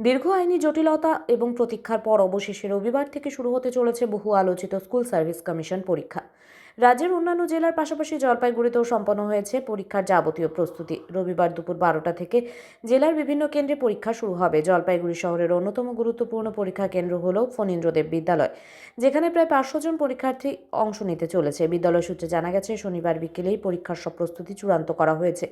দীর্ঘ আইনি জটিলতা এবং প্রতীক্ষার পর অবশেষে রবিবার থেকে শুরু হতে চলেছে বহু আলোচিত স্কুল সার্ভিস কমিশন পরীক্ষা। রাজ্যের অন্যান্য জেলার পাশাপাশি জলপাইগুড়িতেও সম্পন্ন হয়েছে পরীক্ষার যাবতীয় প্রস্তুতি। রবিবার দুপুর বারোটা থেকে জেলার বিভিন্ন কেন্দ্রে পরীক্ষা শুরু হবে। জলপাইগুড়ি শহরের অন্যতম গুরুত্বপূর্ণ পরীক্ষা কেন্দ্র হল ফণীন্দ্রদেব বিদ্যালয়, যেখানে প্রায় পাঁচশো জন পরীক্ষার্থী অংশ নিতে চলেছে। বিদ্যালয় সূত্রে জানা গেছে, শনিবার বিকেলেই পরীক্ষার সব প্রস্তুতি চূড়ান্ত করা হয়েছে।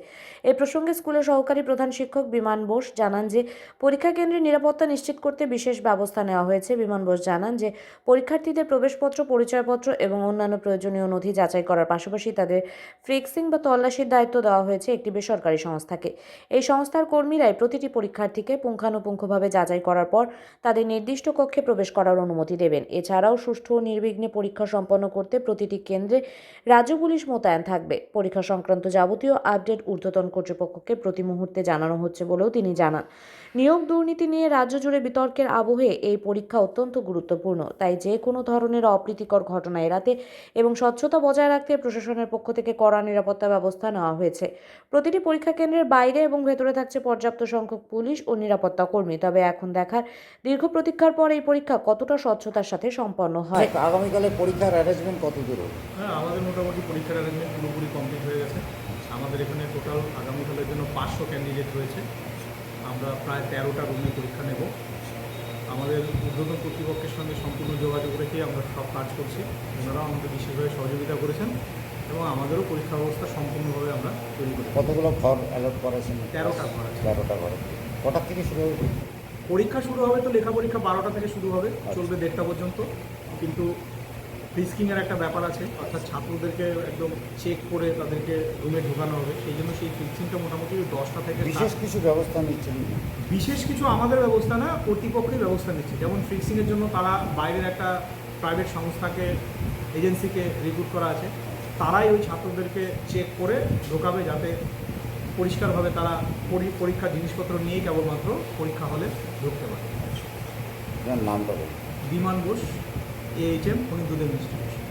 এ প্রসঙ্গে স্কুলের সহকারী প্রধান শিক্ষক বিমান বোস জানান যে, পরীক্ষা কেন্দ্রের নিরাপত্তা নিশ্চিত করতে বিশেষ ব্যবস্থা নেওয়া হয়েছে। বিমান বোস জানান যে, পরীক্ষার্থীদের প্রবেশপত্র, পরিচয়পত্র এবং অন্যান্য প্রয়োজনীয় নথি যাচাই করার পাশাপাশি তাদের ফ্রিক্সিং বা তল্লাশির দায়িত্ব দেওয়া হয়েছে একটি বেসরকারি সংস্থাকে। এই সংস্থার কর্মীরাই প্রতিটি পরীক্ষার্থীকে পুঙ্খানুপুঙ্খভাবে যাচাই করার পর তাদের নির্দিষ্ট কক্ষে প্রবেশ করার অনুমতি দেবেন। এছাড়াও সুষ্ঠু ও নির্বিঘ্নে পরীক্ষা সম্পন্ন করতে প্রতিটি কেন্দ্রে রাজ্য পুলিশ মোতায়েন থাকবে। পরীক্ষা সংক্রান্ত যাবতীয় আপডেট ঊর্ধ্বতন কর্তৃপক্ষকে প্রতি মুহূর্তে জানানো হচ্ছে বলেও তিনি জানান। নিয়োগ দুর্নীতি নিয়ে রাজ্য জুড়ে বিতর্কের আবহে এই পরীক্ষা অত্যন্ত গুরুত্বপূর্ণ। তাই যে কোনো ধরনের অপ্রীতিকর ঘটনা এড়াতে এবং স্বচ্ছতা বজায় রাখতে প্রশাসনের পক্ষ থেকে কড়া নিরাপত্তা ব্যবস্থা নেওয়া হয়েছে। প্রতিটি পরীক্ষা কেন্দ্রের বাইরে এবং ভেতরে থাকছে পর্যাপ্ত সংখ্যক পুলিশ ও নিরাপত্তা কর্মী। তবে এখন দেখার দীর্ঘ প্রতীক্ষার পর এই পরীক্ষা কতটা স্বচ্ছতার সাথে সম্পন্ন হয়? আগামীকালে পরীক্ষার অ্যারেঞ্জমেন্ট কত দূর হ্যাঁ আমাদের মোটামুটি পরীক্ষার অ্যারেঞ্জমেন্ট পুরোপুরি কমপ্লিট হয়ে গেছে। আমাদের এখানে টোটাল আগামীকালের জন্য পাঁচশো ক্যান্ডিডেট রয়েছে। আমরা প্রায় তেরোটা রুমে পরীক্ষা নেব। আমাদের ঊর্ধ্বতন কর্তৃপক্ষের সঙ্গে সম্পূর্ণ যোগাযোগ রেখে আমরা সব কাজ করছি। ওনারাও আমাদের বিশেষভাবে সহযোগিতা করেছেন এবং আমাদেরও পরীক্ষা ব্যবস্থা সম্পূর্ণভাবে আমরা তৈরি করি কতগুলো ঘর অ্যালট করেছেন তেরোটা ঘর তেরোটা ঘর। কটার থেকে শুরু হবে? পরীক্ষা শুরু হবে তো লেখা পরীক্ষা বারোটা থেকে শুরু হবে। চলবে দেড়টা পর্যন্ত। কিন্তু ফ্রিস্কিংয়ের একটা ব্যাপার আছে অর্থাৎ ছাত্রদেরকে একদম চেক করে তাদেরকে রুমে ঢোকানো হবে। সেই জন্য সেই ফ্রিক্সিংটা মোটামুটি দশটা থেকে বিশেষ কিছু ব্যবস্থা নিচ্ছেন? বিশেষ কিছু আমাদের ব্যবস্থা না কর্তৃপক্ষই ব্যবস্থা নিচ্ছে। যেমন ফ্রিক্সিংয়ের জন্য তারা বাইরের একটা প্রাইভেট সংস্থাকে এজেন্সিকে রিক্রুট করা আছে। তারাই ওই ছাত্রদেরকে চেক করে ঢোকাবে যাতে পরিষ্কারভাবে তারা পরি- পরীক্ষার জিনিসপত্র নিয়েই কেবলমাত্র পরীক্ষা হলে ঢুকতে পারে। নামটা বিমান এইচএম এইচ ইনস্টিটিউশন